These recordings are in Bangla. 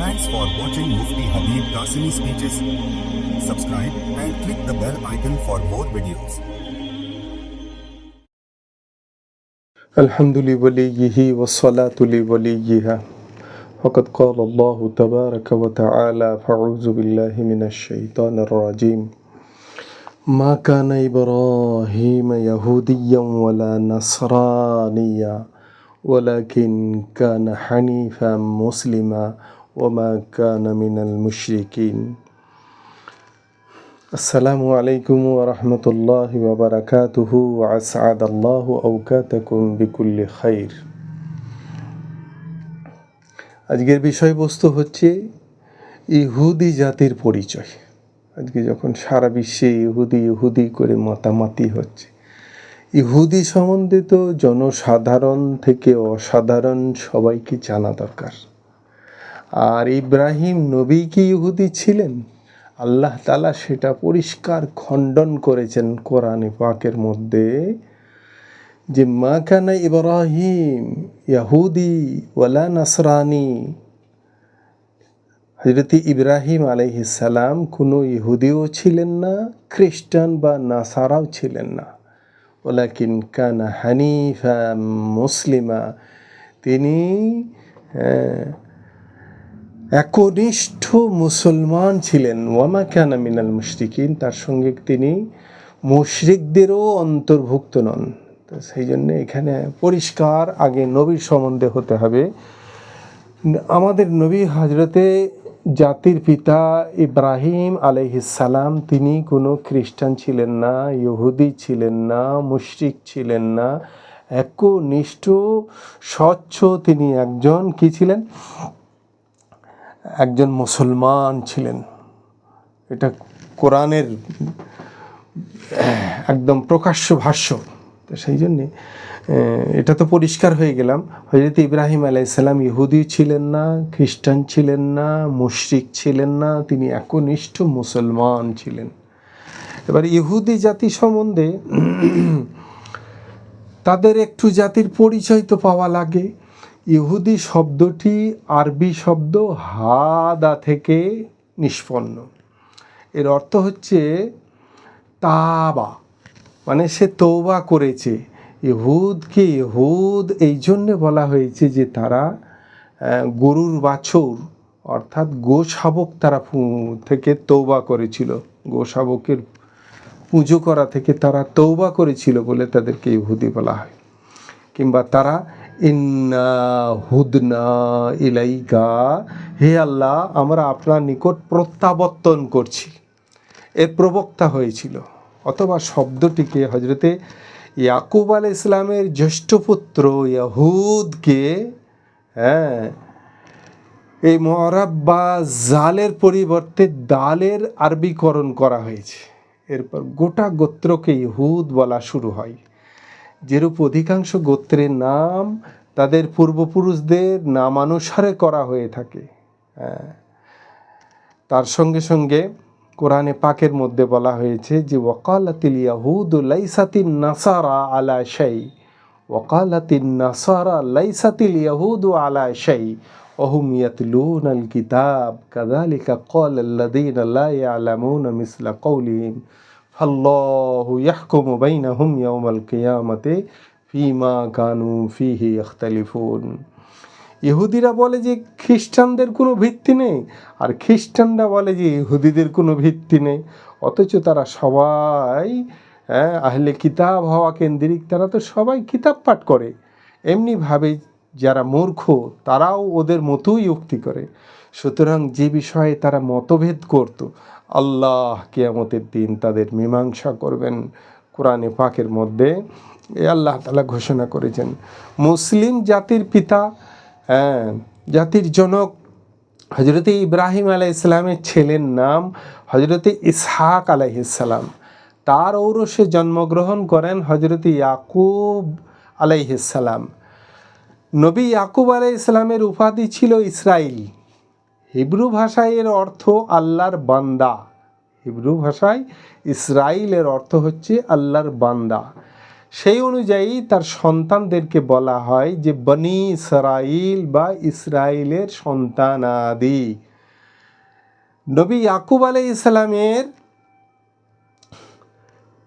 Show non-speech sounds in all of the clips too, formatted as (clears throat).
Thanks for watching Mufti Habib Qasimi speeches. Subscribe and click the bell icon for more videos. الحمد لوليه والصلاة لوليها وقد قال الله تبارك وتعالى فأعوذ بالله من الشيطان الرجيم ما كان إبراهيم يهوديا ولا نصرانيا ولكن كان حنيفا مسلما ওমা কানা মিনাল মুশরিকিন আসসালামু আলাইকুম ওরহমতুল্লাহ ওবরাকাতুহু আসাদ আল্লাহ আউকাতাকুম বিকুল্লি খাইর আজকের বিষয়বস্তু হচ্ছে ইহুদি জাতির পরিচয়। আজকে যখন সারা বিশ্বে ইহুদি ইহুদি করে মাতামাতি হচ্ছে। ইহুদি সম্বন্ধে তো জনসাধারণ থেকে অসাধারণ সবাইকে জানা দরকার। আর ইব্রাহিম নবী কি ইহুদি ছিলেন? আল্লাহ তালা সেটা পরিষ্কার খণ্ডন করেছেন কোরআনে পাকের মধ্যে যে মা কানা ইব্রাহিম ইয়াহুদি ওয়ালা নাসরানি। হজরত ইব্রাহিম আলাইহিসাল্লাম কোনো ইহুদিও ছিলেন না খ্রিস্টান বা নাসারাও ছিলেন না। ওলাকিন কানা হানিফা মুসলিমা। তিনি হ্যাঁ, একনিষ্ঠ মুসলমান ছিলেন। ওয়ামা কানা মিনাল মুশরিকিন, তার সঙ্গে তিনি মুশরিকদেরও অন্তর্ভুক্ত নন। তো সেই জন্য এখানে পরিষ্কার আগে নবীর সম্বন্ধে হতে হবে। আমাদের নবী হজরতে জাতির পিতা ইব্রাহিম আলাইহিসালাম তিনি কোনো খ্রিস্টান ছিলেন না, ইহুদি ছিলেন না, মুশরিক ছিলেন না। একনিষ্ঠ, স্বচ্ছ তিনি একজন। কি ছিলেন? একজন মুসলমান ছিলেন। এটা কোরআনের একদম প্রকাশ্য ভাষ্য। তো সেই জন্যে এটা তো পরিষ্কার হয়ে গেলাম। হজরত ইব্রাহিম আলাইসাল্লাম ইহুদি ছিলেন না, খ্রিস্টান ছিলেন না, মুশরিক ছিলেন না, তিনি একনিষ্ঠ মুসলমান ছিলেন। এবার ইহুদি জাতি সম্বন্ধে, তাদের একটু জাতির পরিচয় তো পাওয়া লাগে। ইহুদি শব্দটি আরবি শব্দ হাদা থেকে নিষ্পন্ন। এর অর্থ হচ্ছে তাবা মানে সে তৌবা করেছে। ইহুদকে ইহুদ এই জন্যে বলা হয়েছে যে তারা গরুর বাছুর, অর্থাৎ গোশাবক তারা থেকে তৌবা করেছিল। গোশাবকের পুজো করা থেকে তারা তৌবা করেছিল বলে তাদেরকে ইহুদি বলা হয়। কিংবা তারা ইন্না হুদনা ইলাইকা হে আল্লাহ, আমরা আপনার নিকট প্রত্যাবর্তন করছি। এর প্রবক্তা হয়েছিল। অথবা শব্দটিকে হজরতে ইয়াকুব আল ইসলামের জ্যেষ্ঠ পুত্র ইয়াহুদকে হ্যাঁ এই মরাব বা জালের পরিবর্তে দালের আরবিকরণ করা হয়েছে। এরপর গোটা গোত্রকে ইহুদ বলা শুরু হয়। যেরূপ অধিকাংশ গোত্রের নাম তাদের পূর্বপুরুষদের নামানুসারে করা হয়ে থাকে। হ্যাঁ। তার সঙ্গে সঙ্গে কোরআনে পাকের মধ্যে বলা হয়েছে যে ওকালাতিল ইয়াহুদ লাইসাতিন নাসারা আলা শাই। ওকালাতিন নাসারা লাইসাতিল ইয়াহুদ আলা শাই। অহুম ইয়াতলুন আল কিতাব। কাদালিকা কল আল্লাদিন লা ইয়ালামুন মিসলা আল্লাহু ইয়াহকুমু বাইনাহুম ইয়াউমাল কিয়ামাতে ফিমা কানু ফিহি ইখতালিফুন। ইহুদিরা বলে যে খ্রিস্টানদের কোনো ভিত্তি নেই, আর খ্রিস্টানরা বলে যে ইহুদিদের কোনো ভিত্তি নেই। অথচ তারা সবাই হ্যাঁ আহলে কিতাব হওয়া কেন্দ্রিক, তারা তো সবাই কিতাব পাঠ করে। এমনিভাবে যারা মূর্খ, তারাও ওদের মতোই উক্তি করে। সুতরাং যে বিষয়ে তারা মতভেদ করত আল্লাহ কেয়ামতের দিন তাদের মীমাংসা করবেন কোরআনে পাকের মধ্যে। এ আল্লাহ তালা ঘোষণা করেছেন, মুসলিম জাতির পিতা হ্যাঁ জাতির জনক হজরতে ইব্রাহিম আলাই ইসলামের ছেলের নাম হজরতে ইসহাক আলাইহিসাল্লাম তার ঔরসে জন্মগ্রহণ করেন হজরতে ইয়াকুব আলাইহিসাল্লাম নবী ইয়াকুব আলাই ইসলামের উপাধি ছিল ইসরাইল। হিব্রু ভাষায় এর অর্থ আল্লাহর বান্দা। হিব্রু ভাষায় ইসরাইলের অর্থ হচ্ছে আল্লাহর বান্দা। সেই অনুযায়ী তার সন্তানদেরকে বলা হয় যে বনি ইসরাইল বা ইসরায়েলের সন্তানাদি নবী ইয়াকুব আলাই ইসলামের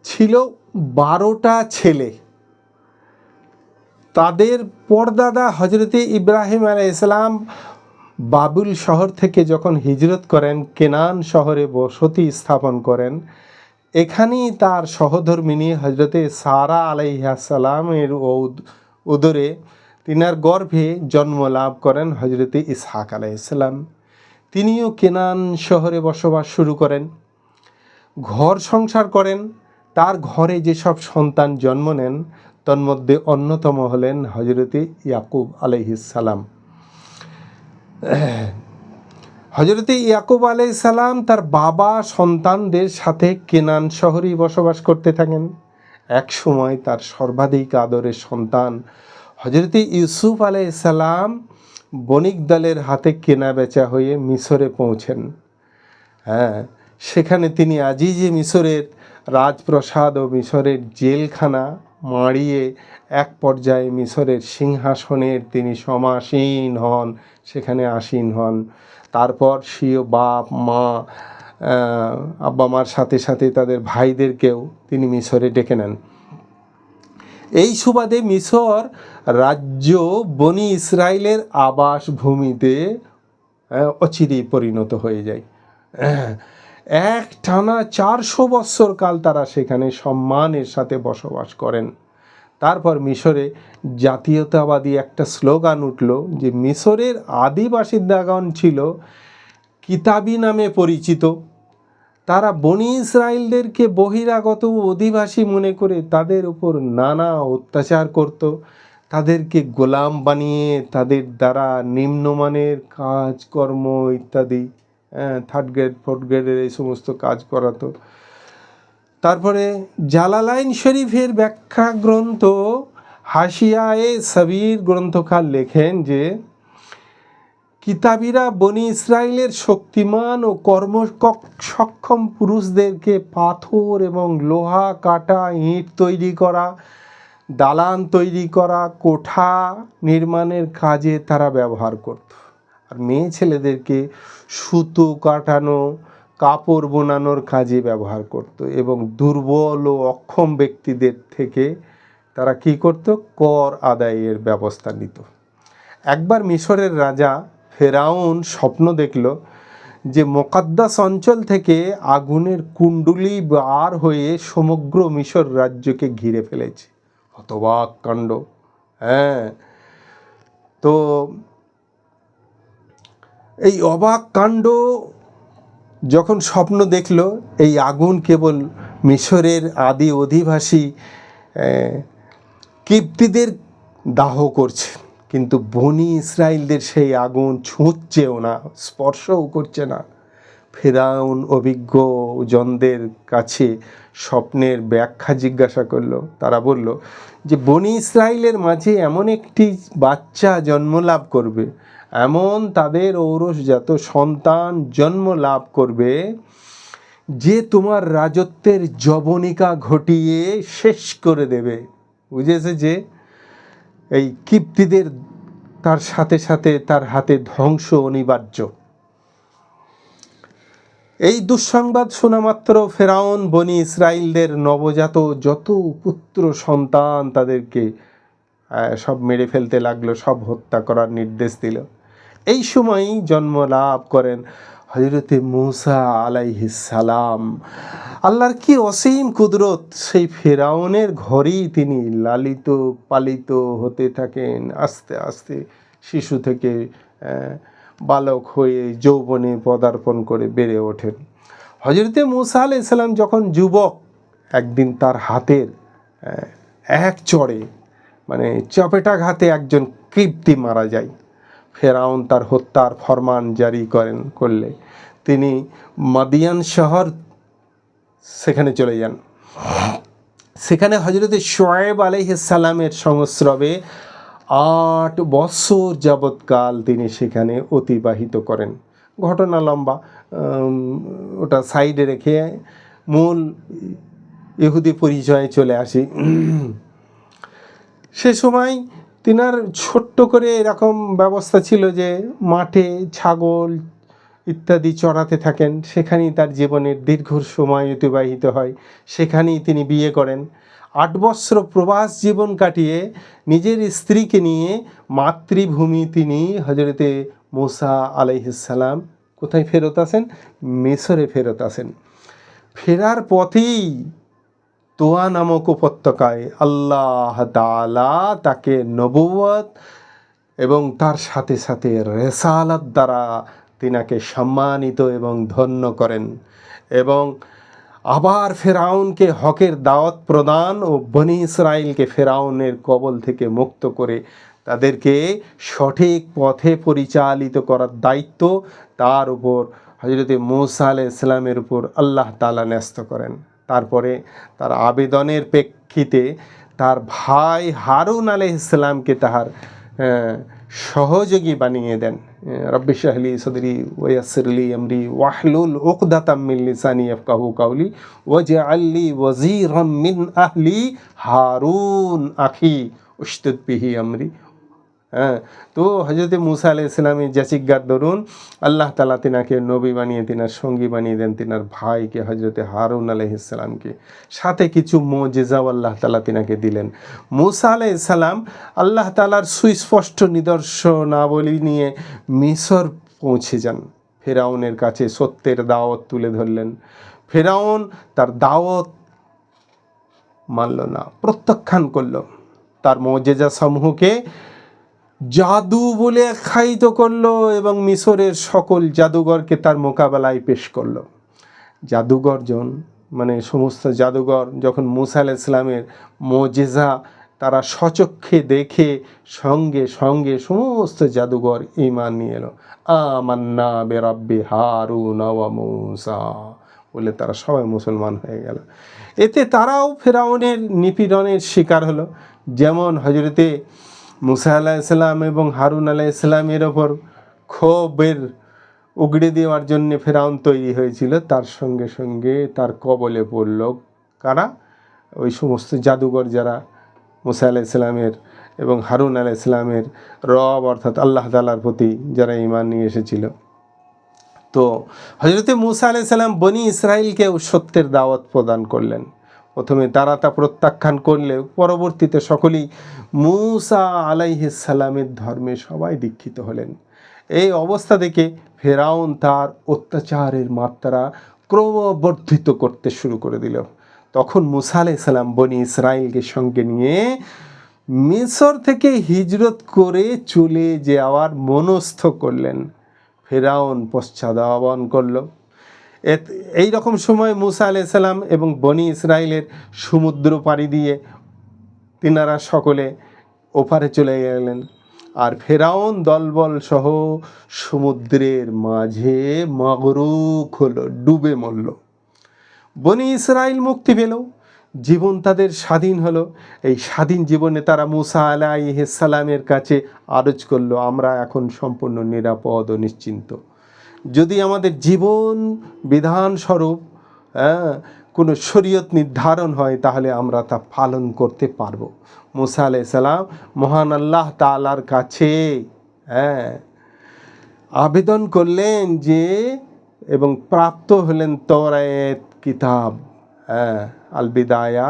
ছিল বারোটা ছেলে। তাদের পরদাদা হজরতে ইব্রাহিম আলাই ইসলাম বাবুল শহর থেকে যখন হিজরত করেন, কেনান শহরে বসতি স্থাপন করেন, এখানেই তার সহধর্মিনী হজরতে সারা আলাইহাসালামের উদরে তিনার গর্ভে জন্ম লাভ করেন হজরতে ইসহাক আলাইসাল্লাম তিনিও কেনান শহরে বসবাস শুরু করেন, ঘর সংসার করেন, তার ঘরে যেসব সন্তান জন্ম নেন, তন্মধ্যে অন্যতম হলেন হজরতে ইয়াকুব আলাইহিসালাম (clears throat) হজরতে ইয়াকুব আলাই সালাম তার বাবা, সন্তানদের সাথে কেনান শহরেই বসবাস করতে থাকেন। এক সময় তার সর্বাধিক আদরের সন্তান হজরতে ইউসুফ আলাই সালাম বণিক দলের হাতে কেনা বেচা হয়ে মিশরে পৌঁছেন। হ্যাঁ সেখানে তিনি আজই যে মিশরের রাজপ্রসাদ ও মিশরের জেলখানা মাড়িয়ে এক পর্যায়ে মিশরের সিংহাসনের তিনি সমাসীন হন, সেখানে আসীন হন। তারপর স্বীয় বাপ, মা আব্বা মার সাথে সাথে তাদের ভাইদেরকেও তিনি মিশরে ডেকে নেন। এই সুবাদে মিশর রাজ্য বনি ইসরায়েলের আবাস ভূমিতে অচিরেই পরিণত হয়ে যায়। এক টানা চারশো বৎসর কাল তারা সেখানে সম্মানের সাথে বসবাস করেন। তারপর মিশরে জাতীয়তাবাদী একটা স্লোগান উঠল যে মিশরের আদিবাসীদাগণ ছিল কিতাবি নামে পরিচিত। তারা বনি ইসরায়েলদেরকে বহিরাগত অধিবাসী মনে করে তাদের উপর নানা অত্যাচার করত। তাদেরকে গোলাম বানিয়ে তাদের দ্বারা নিম্নমানের কাজকর্ম ইত্যাদি থার্ড গ্রেড ফোর্থ গ্রেডের এই সমস্ত কাজ করাতো। তারপরে জালালাইন শরীফের ব্যাখ্যা গ্রন্থ হাসিয়ায়ে সাবির গ্রন্থকার লেখেন যে, কিতাবিরা বনি ইসরায়েলের শক্তিমান ও কর্ম সক্ষম পুরুষদেরকে পাথর এবং লোহা, কাটা, ইঁট তৈরি করা, দালান তৈরি করা, কোঠা নির্মাণের কাজে তারা ব্যবহার করত। আর মেয়ে ছেলেদেরকে সুতো কাটানো, কাপড় বোনানোর কাজে ব্যবহার করত এবং দুর্বল ও অক্ষম ব্যক্তিদের থেকে তারা কি করত? কর আদায়ের ব্যবস্থা নিত। একবার মিশরের রাজা ফেরাউন স্বপ্ন দেখল যে মোকাদ্দাস অঞ্চল থেকে আগুনের কুণ্ডুলি বার হয়ে সমগ্র মিশর রাজ্যকে ঘিরে ফেলেছে। হতবাক কাণ্ড। হ্যাঁ তো এই অবাক কাণ্ড যখন স্বপ্ন দেখল, এই আগুন কেবল মিশরের আদি অধিবাসী কিপ্তিদের দাহ করছে। কিন্তু বনি ইসরায়েলদের সেই আগুন ছুঁচ্ছেও না, স্পর্শও করছে না। ফেরাউন অভিজ্ঞ জনদের কাছে স্বপ্নের ব্যাখ্যা জিজ্ঞাসা করল। তারা বলল যে, বনি ইসরায়েলের মাঝে এমন একটি বাচ্চা জন্ম লাভ করবে এমন তাদের ঔরসজাত সন্তান জন্ম লাভ করবে, যে তোমার রাজত্বের জবনিকা ঘটিয়ে শেষ করে দেবে। বুঝেছে যে এই কিপ্তিদের তার সাথে সাথে তার হাতে ধ্বংস অনিবার্য। এই দুঃসংবাদ শোনা মাত্র ফেরাউন, বনি ইসরায়েলদের নবজাত যত পুত্র সন্তান তাদেরকে সব মেরে ফেলতে লাগল, সব হত্যা করার নির্দেশ দিল। এই সময়ই জন্ম লাভ করেন হজরতে মুসা সালাম। আল্লাহর কি অসীম কুদরত, সেই ফেরাউনের ঘরেই তিনি লালিত, পালিত হতে থাকেন। আস্তে আস্তে শিশু থেকে বালক হয়ে যৌবনে পদার্পণ করে বেড়ে ওঠেন। হজরতে মুসা আলাইসাল্লাম যখন যুবক, একদিন তার হাতের এক চড়ে মানে চপেটাঘাতে একজন কৃপ্তি মারা যায়। ফেরাউন তার হত্যার ফরমান জারি করেন, করলে। তিনি মাদিয়ান শহর সেখানে চলে যান। সেখানে হজরত শোয়েব আলহিসাল্লামের সংস্রবে আট বছর যাবৎকাল তিনি সেখানে অতিবাহিত করেন। ঘটনা লম্বা ওটা সাইডে রেখে মূল ইহুদি পরিচয়ে চলে আসি। সে সময় তিনার ছোট্ট করে এরকম ব্যবস্থা ছিল যে মাঠে ছাগল ইত্যাদি চড়াতে থাকেন, সেখানেই তার জীবনের দীর্ঘ সময় অতিবাহিত হয়, সেখানেই তিনি বিয়ে করেন। আট বৎসর প্রবাস জীবন কাটিয়ে নিজের স্ত্রীকে নিয়ে মাতৃভূমি তিনি হজরতে মুসা আলাইহিসাল্লাম কোথায় ফেরত আসেন? মেসরে ফেরত আসেন। ফেরার পথেই তোয়া নামক উপত্যকায় আল্লাহ তাআলা তাকে নবুয়ত এবং তার সাথে সাথে রেসালাত দ্বারা তিনাকে সম্মানিত এবং ধন্য করেন এবং আবার ফেরাউনকে হকের দাওয়াত প্রদান ও বনি ইসরায়েলকে ফেরাউনের কবল থেকে মুক্ত করে তাদেরকে সঠিক পথে পরিচালিত করার দায়িত্ব তার উপর হজরতে মৌসা আলাহ ইসলামের উপর আল্লাহ তালা ন্যস্ত করেন। তারপরে তার আবেদনের প্রেক্ষিতে তার ভাই হারুন আলহ ইসলামকে তাহার সহযোগী বানিয়ে দেন। রব্বি শাহলি সদরি ওয়াসিরলি আমরি ওয়াহলুল উকদাতাম মিন লিসানি ইয়াফকাহু কাউলি ওয়াজআললি ওয়াজিরাম মিন আহলি হারুন আখি উশতুদ বিহি আমরি। হ্যাঁ তো হজরত মুসা আলাই ইসলামের জাচিজ্ঞার দরুন আল্লাহ তালা তিনাকে নবী বানিয়ে, তিনার সঙ্গী বানিয়ে দেন, তিনার ভাইকে হজরতে হারুন আলহ ইসলামকে সাথে কিছু মোজেজাও আল্লাহ তালা তিনাকে দিলেন। মুসা আলাই ইসলাম আল্লাহ তালার সুস্পষ্ট নিদর্শনাবলী নিয়ে মিশর পৌঁছে যান। ফেরাউনের কাছে সত্যের দাওয়াত তুলে ধরলেন। ফেরাউন তার দাওয়াত মানল না, প্রত্যাখ্যান করল। তার মজেজা সমূহকে জাদু বলে আখ্যায়িত করল এবং মিশরের সকল জাদুঘরকে তার মোকাবেলায় পেশ করল। জাদুঘরজন মানে সমস্ত জাদুঘর, যখন মুসা আলাহ ইসলামের মোজেজা তারা সচক্ষে দেখে সঙ্গে সঙ্গে সমস্ত জাদুঘর ইমান নিয়ে এলো। আমান্না বেরাব্বি ওয়া মুসা বলে তারা সবাই মুসলমান হয়ে গেল। এতে তারাও ফেরাউনের নিপীড়নের শিকার হলো। যেমন হজরতে মুসা আলাহ ইসলাম এবং হারুন আলাহ ইসলামের ওপর ক্ষোভের উগড়ে দেওয়ার জন্য ফেরাউন তৈরি হয়েছিল। তার সঙ্গে সঙ্গে তার কবলে পড়ল। কারা? ওই সমস্ত জাদুঘর যারা মুসা আলাহ ইসলামের এবং হারুন আলাহ ইসলামের রব অর্থাৎ আল্লাহ তালার প্রতি যারা ইমান নিয়ে এসেছিল। তো হজরতে মুসা আলাহ সাল্লাম বনি ইসরায়েলকেও সত্যের দাওয়াত প্রদান করলেন। প্রথমে তারা তা প্রত্যাখ্যান করলেও পরবর্তীতে সকলেই মুসা আলাইহিসাল্লামের ধর্মে সবাই দীক্ষিত হলেন। এই অবস্থা দেখে ফেরাউন তার অত্যাচারের মাত্রা ক্রমবর্ধিত করতে শুরু করে দিল। তখন মুসা আলাইসাল্লাম বনি ইসরায়েলকে সঙ্গে নিয়ে মিশর থেকে হিজরত করে চলে যাওয়ার মনস্থ করলেন। ফেরাউন পশ্চাদাবন করল। এই রকম সময় মুসা আলাইসাল্লাম এবং বনি ইসরায়েলের সমুদ্র পাড়ি দিয়ে তিনারা সকলে ওপারে চলে গেলেন। আর ফেরাউন দলবল সহ সমুদ্রের মাঝে মগরুক হলো, ডুবে মরল। বনি ইসরায়েল মুক্তি পেল, জীবন তাদের স্বাধীন হলো। এই স্বাধীন জীবনে তারা মুসা আলাইসালামের কাছে আরজ করল, আমরা এখন সম্পূর্ণ নিরাপদ ও নিশ্চিন্ত। যদি আমাদের জীবন বিধানস্বরূপ হ্যাঁ কোনো শরীয়ত নির্ধারণ হয়, তাহলে আমরা তা পালন করতে পারব। মুসা আলাইসালাম মহান আল্লাহ তালার কাছে হ্যাঁ আবেদন করলেন যে এবং প্রাপ্ত হলেন তরায়েত কিতাব হ্যাঁ আল বিদায়া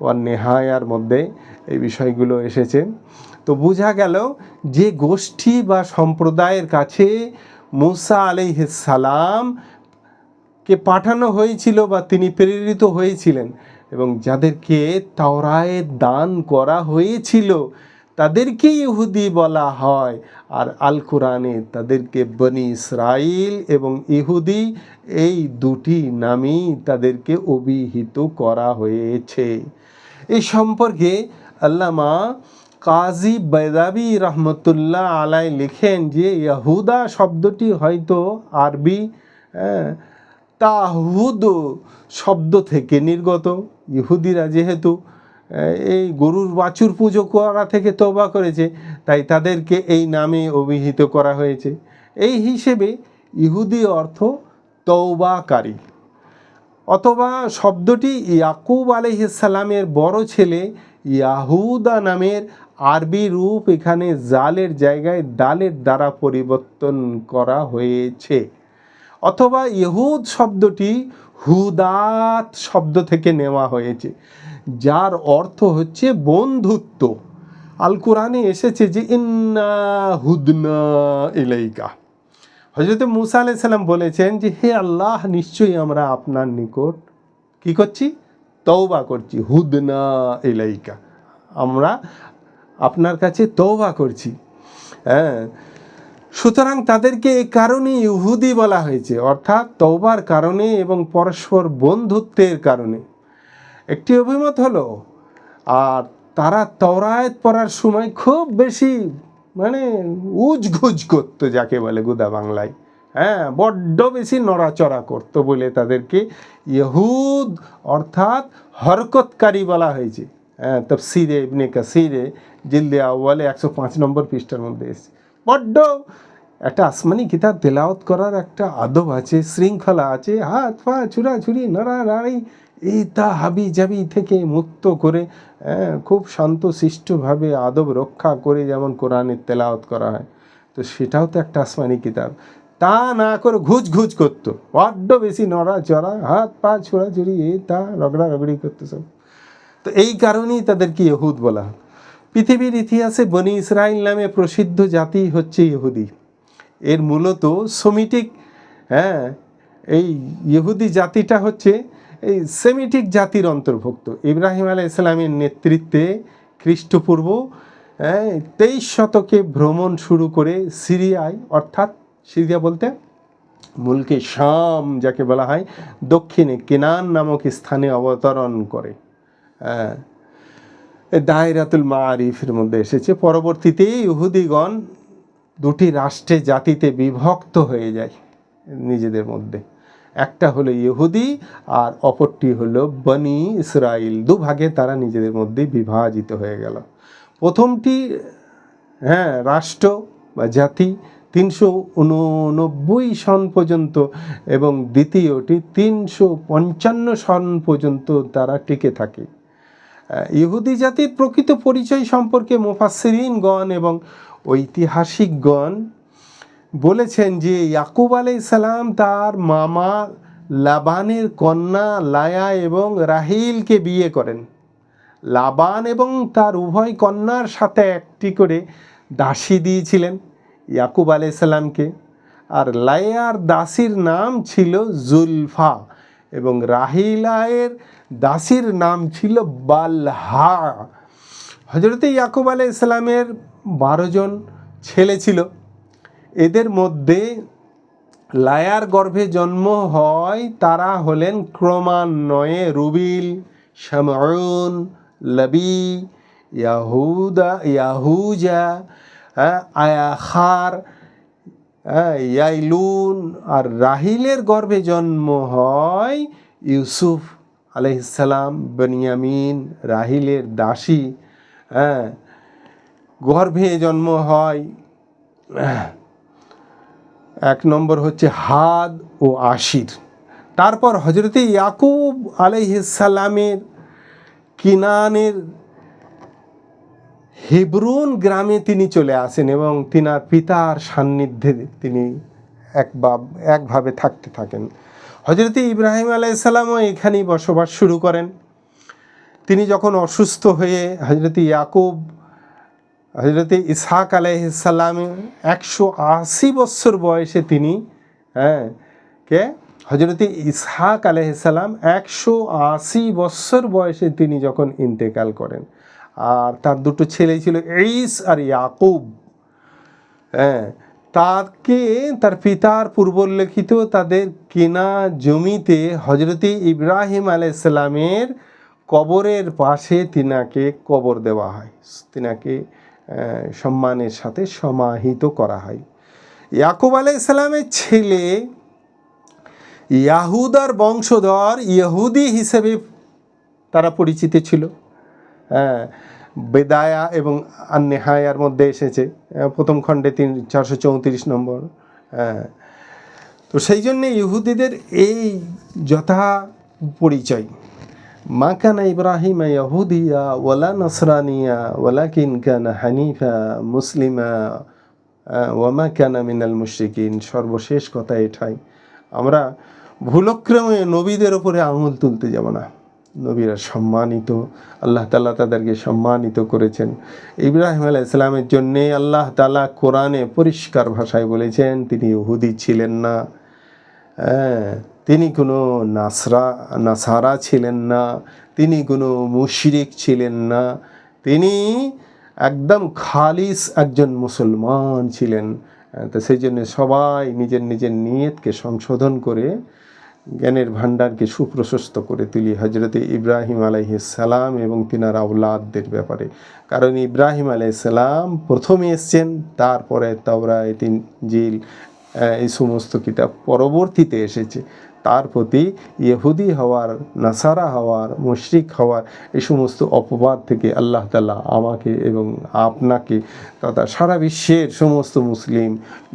ও নেহায়ার মধ্যে এই বিষয়গুলো এসেছে। তো বোঝা গেল যে গোষ্ঠী বা সম্প্রদায়ের কাছে মুসা আলাইহিসালাম কে পাঠানো হয়েছিল বা তিনি প্রেরিত হয়েছিলেন এবং যাদেরকে তাওরায়েত দান করা হয়েছিল তাদেরকে ইহুদি বলা হয়। আর আল কোরআনে তাদেরকে বনি ইসরাইল এবং ইহুদি এই দুটি নামেই তাদেরকে অভিহিত করা হয়েছে। এই সম্পর্কে আল্লামা কাজী বেদাবি রহমতুল্লাহ আলাই লিখেন যে ইয়াহুদা শব্দটি হয়তো আরবি হ্যাঁ, তাহুদ শব্দ থেকে নির্গত। ইহুদিরা যেহেতু এই গরুর বাছুর পুজো করা থেকে তবা করেছে তাই তাদেরকে এই নামে অভিহিত করা হয়েছে। এই হিসেবে ইহুদি অর্থ তৌবাকারী অথবা শব্দটি ইয়াকুব আলহিসাল্লামের বড় ছেলে ইয়াহুদা নামের আরবি রূপ এখানে জালের জায়গায় দালের দ্বারা পরিবর্তন করা হয়েছে। অথবা ইহুদ শব্দটি হুদাত শব্দ থেকে নেওয়া হয়েছে, যার অর্থ হচ্ছে বন্ধুত্ব। আল কোরআনে এসেছে যে, ইন্না হুদনা ইলাইকা। হজরত মুসা আলাইসাল্লাম বলেছেন যে, হে আল্লাহ, নিশ্চয়ই আমরা আপনার নিকট কি করছি? তওবা করছি। হুদনা ইলাইকা। আমরা আপনার কাছে তওবা করছি। হ্যাঁ। সুতরাং তাদেরকে এই কারণে ইহুদি বলা হয়েছে, অর্থাৎ তওবার কারণে এবং পরস্পর বন্ধুত্বের কারণে। একটি অভিমত হলো, আর তারা তরায়ত পড়ার সময় খুব বেশি মানে উজঘুজ করতো, যাকে বলে গুদা বাংলায়। হ্যাঁ বড্ড বেশি নড়াচড়া করতো বলে তাদেরকে ইহুদ অর্থাৎ হরকতকারী বলা হয়েছে। হ্যাঁ তফসিরে ইবনে কাসিরে জিলদে আউ্বালে একশো পাঁচ নম্বর পৃষ্ঠার মধ্যে এসেছে। বড্ড একটা আসমানি কিতাব তেলাওয়াত করার একটা আদব আছে শৃঙ্খলা আছে হাত পা ছুড়াছুড়ি নড়াড়াড়ি এই তা হাবি জাবি থেকে মুক্ত করে হ্যাঁ, খুব শান্তশিষ্টভাবে আদব রক্ষা করে যেমন কোরআনের তেলাওত করা হয়। তো সেটাও তো একটা আসমানি কিতাব। তা না করে ঘুচ ঘুচ করতো। বড্ড বেশি নড়া চড়া হাত পা ছোড়াছুড়ি এই তা রগড়া রগড়ি করতো সব। তো এই কারণেই তাদেরকে ইহুদ বলা হয় পৃথিবীর ইতিহাসে বনি ইসরায়েল নামে প্রসিদ্ধ জাতি হচ্ছে ইহুদি। এর মূলত সেমিটিক হ্যাঁ এই ইহুদি জাতিটা হচ্ছে এই সেমিটিক জাতির অন্তর্ভুক্ত। ইব্রাহিম আলাহ ইসলামের নেতৃত্বে খ্রিস্টপূর্ব হ্যাঁ তেইশ শতকে ভ্রমণ শুরু করে সিরিয়ায়, অর্থাৎ সিরিয়া বলতে মূলকে শাম যাকে বলা হয়, দক্ষিণে কেনান নামক স্থানে অবতরণ করে। দায়রাতুল মারিফের মধ্যে এসেছে। পরবর্তীতে ইহুদিগণ দুটি রাষ্ট্রে জাতিতে বিভক্ত হয়ে যায় নিজেদের মধ্যে। একটা হলো ইহুদি আর অপরটি হলো বনি ইসরাইল। দুভাগে তারা নিজেদের মধ্যে বিভাজিত হয়ে গেল। প্রথমটি হ্যাঁ রাষ্ট্র বা জাতি তিনশো উননব্বই সন পর্যন্ত এবং দ্বিতীয়টি তিনশো পঞ্চান্ন সন পর্যন্ত তারা টিকে থাকে। ইহুদি জাতির প্রকৃত পরিচয় সম্পর্কে মুফাসসিরিনগণ এবং ঐতিহাসিকগণ বলেছেন যে ইয়াকুব আলাই সালাম তার মামা লাবানের কন্যা লায়া এবং রাহিলকে বিয়ে করেন। লাবান এবং তার উভয় কন্যার সাথে একটি করে দাসী দিয়েছিলেন ইয়াকুব আলাই সালামকে। আর লায়ার দাসীর নাম ছিল জুলফা এবং রাহিলায়ের দাসীর নাম ছিল বালহা। হজরতে ইয়াকুব আলাই ইসলামের বারো জন ছেলে ছিল। এদের মধ্যে লায়ার গর্ভে জন্ম হয় তারা হলেন ক্রমান্বয়ে রুবিল শামউন লবি ইয়াহুদা ইয়াহুজা হ্যাঁ, আয়াখার হ্যাঁ, ইয়াইলুন। আর রাহিলের গর্ভে জন্ম হয় ইউসুফ। আলহিসাল্লাম বনিয়ামিন, রাহিলের দাসী হ্যাঁ গর্ভে জন্ম হয়। এক নম্বর হচ্ছে হাদ ও আশির। তারপর হজরতে ইয়াকুব আলাইহিসাল্লামের কিনানের হেবরুন গ্রামে তিনি চলে আসেন এবং তিনার পিতার সান্নিধ্যে তিনি একভাবে থাকতে থাকেন। হজরতে ইব্রাহিম আলাইসাল্লামও এখানেই বসবাস শুরু করেন। তিনি যখন অসুস্থ হয়ে হজরত ইয়াকুব হজরতে ইসহাক আলাইসাল্লাম একশো আশি বৎসর বয়সে তিনি হ্যাঁ কে? হজরতে ইসহাক আলাইসাল্লাম একশো আশি বৎসর বয়সে তিনি যখন ইন্তেকাল করেন। আর তার দুটো ছেলে ছিল এইস আর ইয়াকুব হ্যাঁ তাকে তার পিতার পূর্বল্লেখিত তাদের কেনা জমিতে হজরতে ইব্রাহিম আলাইসাল্লামের কবরের পাশে তিনাকে কবর দেওয়া হয়। তিনাকে সম্মানের সাথে সমাহিত করা হয়। ইয়াকুব আলাইসাল্লামের ছেলে ইয়াহুদার বংশধর ইহুদি হিসেবে তারা পরিচিত ছিল। হ্যাঁ বেদায়া এবং আন্নেহায়ার মধ্যে এসেছে। প্রথম খণ্ডে তিন, চারশো চৌত্রিশ নম্বর। হ্যাঁ। তো সেই জন্যে ইহুদিদের এই যথা পরিচয়। মা কানা ইব্রাহিম ইয়াহুদিয়া ওয়ালা নসরানিয়া ওয়ালাকিন কানা হানিফা মুসলিমা ওয়ামা কানা মিনাল মুশরিকিন। সর্বশেষ কথা এটাই। আমরা ভুলক্রমে নবীদের ওপরে আঙুল তুলতে যাব না। নবীরা সম্মানিত, আল্লাহ তালা তাদেরকে সম্মানিত করেছেন। ইব্রাহিম আলাহ ইসলামের জন্যে আল্লাহ তালা কোরআনে পরিষ্কার ভাষায় বলেছেন, তিনি ইহুদি ছিলেন না হ্যাঁ তিনি কোনো নাসরা, নাসারা ছিলেন না, তিনি কোনো মুশরিক ছিলেন না, তিনি একদম খালিস একজন মুসলমান ছিলেন। তো সেই জন্য সবাই নিজের নিজের নিয়তকে সংশোধন করে জ্ঞানের ভাণ্ডারকে সুপ্রশস্ত করে তুলি হজরতে ইব্রাহিম সালাম এবং তিনার আউলাদদের ব্যাপারে। কারণ ইব্রাহিম সালাম প্রথমে এসছেন, তারপরে তাওরা এতিন জিল এই সমস্ত কিতাব পরবর্তীতে এসেছে। তার প্রতি ইহুদি হওয়ার, নাসারা হওয়ার, মুশরিক হওয়ার এই সমস্ত অপবাদ থেকে আল্লাহ তালা আমাকে এবং আপনাকে তথা সারা বিশ্বের সমস্ত মুসলিম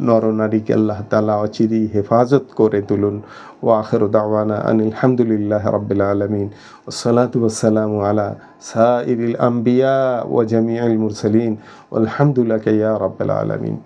নরনারীকে আল্লাহ তালা অচিরি হেফাজত করে তুলুন। ও আখর দাওয়ানা আনিল হামদুলিল্লাহ রবিল আলমিন। ওসলাতু ওসালাম আলা সাইরিল আম্বিয়া ও জামিয়াল মুরসলিন। আলহামদুলিল্লাহ ইয়া রব্বাল আলমিন।